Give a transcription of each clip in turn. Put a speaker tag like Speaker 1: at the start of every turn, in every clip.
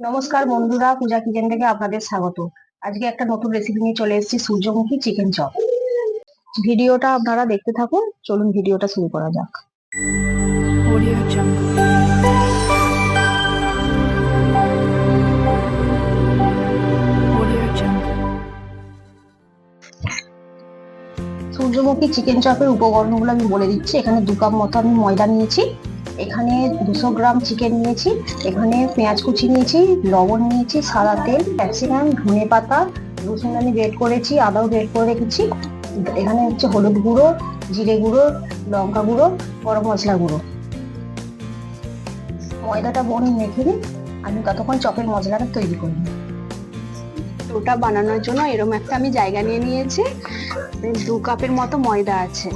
Speaker 1: নমস্কার বন্ধুরা পূজা কিচেন থেকে আপনাদের স্বাগত। আজকে একটা নতুন রেসিপি নিয়ে চলে এসেছি সূর্যমুখী চিকেন চপ ভিডিওটা আপনারা দেখতে থাকুন চলুন ভিডিওটা শুরু করা যাক. সূর্যমুখী চিকেন চপের উপকরণগুলো আমি বলে দিচ্ছি। এখানে দু কাপ মতো আমি ময়দা নিয়েছি। এখানে দুশো গ্রাম চিকেন নিয়েছি, এখানে পেঁয়াজ কুচি নিয়েছি, লবণ নিয়েছি, সাদা তেল ক্যাপসিকাম ধনে পাতা, রসুন আমি গ্রেট করেছি, আদাও গ্রেট করে রেখেছি। এখানে হচ্ছে হলুদ গুঁড়ো, জিরে গুঁড়ো, লঙ্কা গুঁড়ো, গরম মশলা গুঁড়ো। ময়দাটা বোন মেখে দিই আমি ততক্ষণ চপের মশলাটা তৈরি করি।
Speaker 2: ওটা বানানোর জন্য এরকম একটা আমি জায়গা নিয়ে নিয়েছি দু কাপের মতো ময়দা আছে।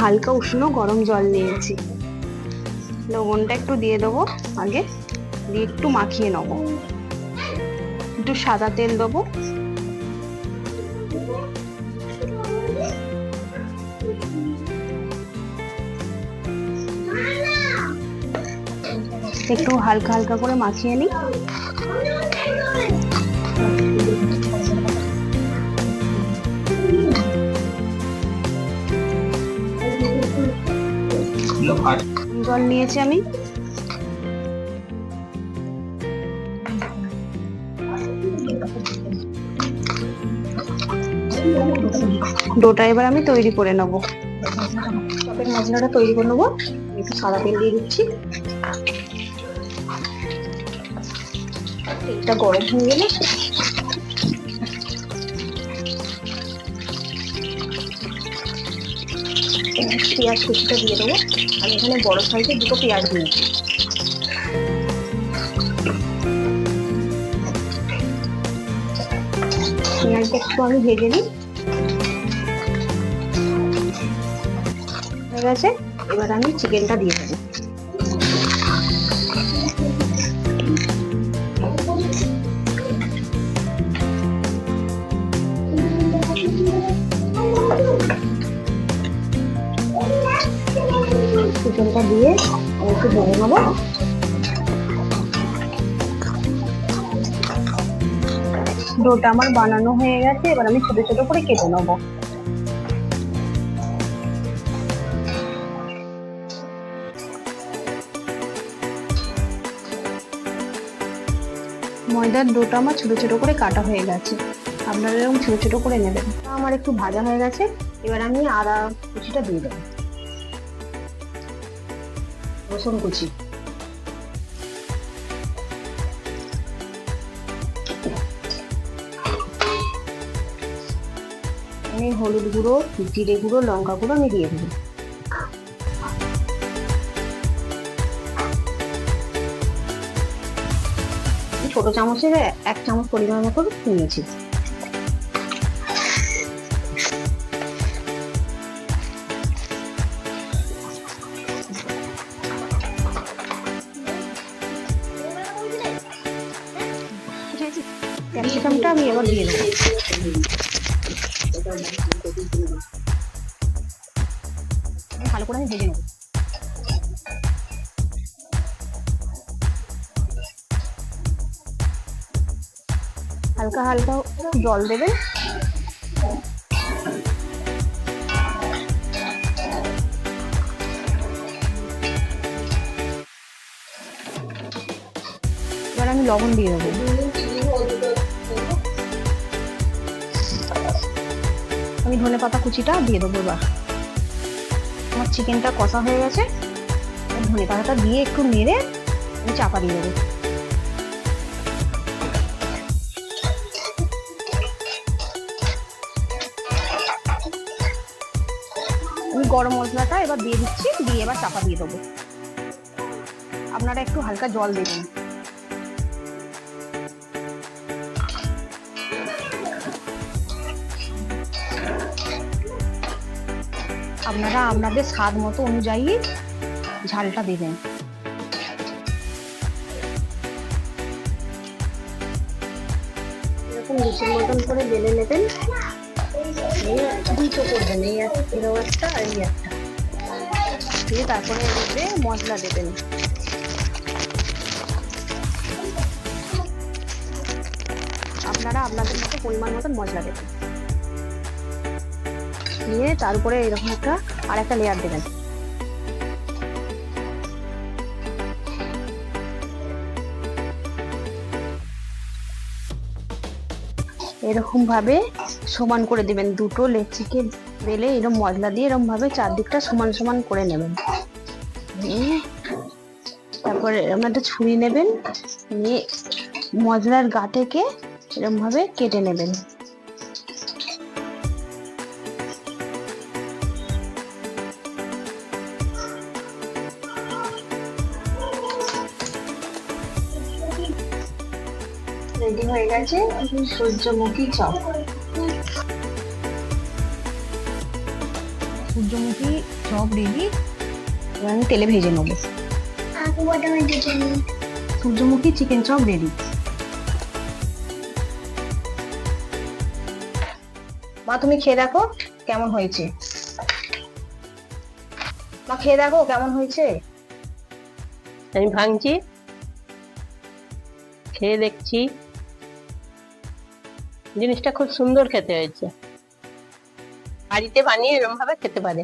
Speaker 2: হালকা উষ্ণ গরম জল নিয়েছি। লবণটা একটু দিয়ে দেবো, আগে দিয়ে একটু মাখিয়ে নেব। একটু সাদা তেল দেবো। একটু হালকা হালকা করে মাখিয়ে নিই। জল নিয়েছি আমি। ডোটা এবার আমি তৈরি করে নেব।
Speaker 1: মশলাটা তৈরি করে নেব। একটু সাদা তেল দিয়ে দিচ্ছি। তেলটা গরম হয়ে গেলে পেঁয়াজ কুচিটা দিয়ে দেবো। আমি এখানে বড় সাইজের দুটো পেঁয়াজ দিয়েছি। পেঁয়াজটা একটু আমি ভেজে নিই। ঠিক আছে এবার আমি চিকেনটা দিয়ে দেবো। চিকেনটা দিয়ে একটু ভেজে নেব।
Speaker 2: ডোটা আমার বানানো হয়ে গেছে, এবার আমি ছোট ছোট করে কেটে নেব। ময়দার ডোটা আমার ছোট ছোট করে কাটা হয়ে গেছে। আপনারা এরকম ছোট ছোট করে নেবেন।
Speaker 1: আমার একটু ভাজা হয়ে গেছে, এবার আমি আদা কুচিটা দিয়ে দেবো। রসুন আমি হলুদ গুঁড়ো, জিরে গুঁড়ো, লঙ্কা গুঁড়ো আমি দিয়ে দেবো। ছোট চামচের এক চামচ পরিমাণ মতো নিয়েছি। ক্যাপসিকামটা আমি এবার দিয়ে দেবো। ভালো করে আমি ভেজে নেব। হালকা হালকা জল দেবেন এবার আমি লবণ দিয়ে দেবো। আমি ধনে পাতা কুচিটা দিয়ে দেবো এবার। আমার চিকেনটা কষা হয়ে গেছে। ধনে পাতাটা দিয়ে একটু নেড়ে আমি চাপা দিয়ে দেবো। আমি গরম মশলাটা এবার দিয়ে দিচ্ছি, দিয়ে এবার চাপা দিয়ে দেবো। আপনারা একটু হালকা জল দিয়ে দেবেন। আপনারা আপনাদের স্বাদ মতো অনুযায়ী ঝালটা দেবেন। মতন করে বেলে নেবেন। করবেন, এই একটা আর একটা। দিয়ে তারপরে মশলা দেবেন। আপনারা আপনাদের মতো পরিমাণ মতন মশলা দেবেন। দিয়ে তার উপরে এরকম একটা আর একটা লেয়ার দেবেন। এরকম ভাবে সমান করে দিবেন। দুটো লেচিকে বেলে এরকম মশলা দিয়ে এরকম ভাবে চারদিকটা সমান সমান করে নেবেন। তারপরে এরকম একটা ছুরি নেবেন। নিয়ে মশলার গা থেকে এরকম ভাবে কেটে নেবেন।
Speaker 3: রেডি হয়ে গেছে সূর্যমুখী চপ সূর্যমুখী চপ রেডি এবার আমি তেলে ভেজে নেব। সূর্যমুখী চিকেন চপ রেডি মা তুমি খেয়ে দেখো কেমন হয়েছে। মা খেয়ে দেখো কেমন হয়েছে।
Speaker 4: আমি ভাঙছি। খেয়ে দেখছি। জিনিসটা খুব সুন্দর খেতে হয়েছে। বাড়িতে বানিয়ে এরকম ভাবে খেতে পারে।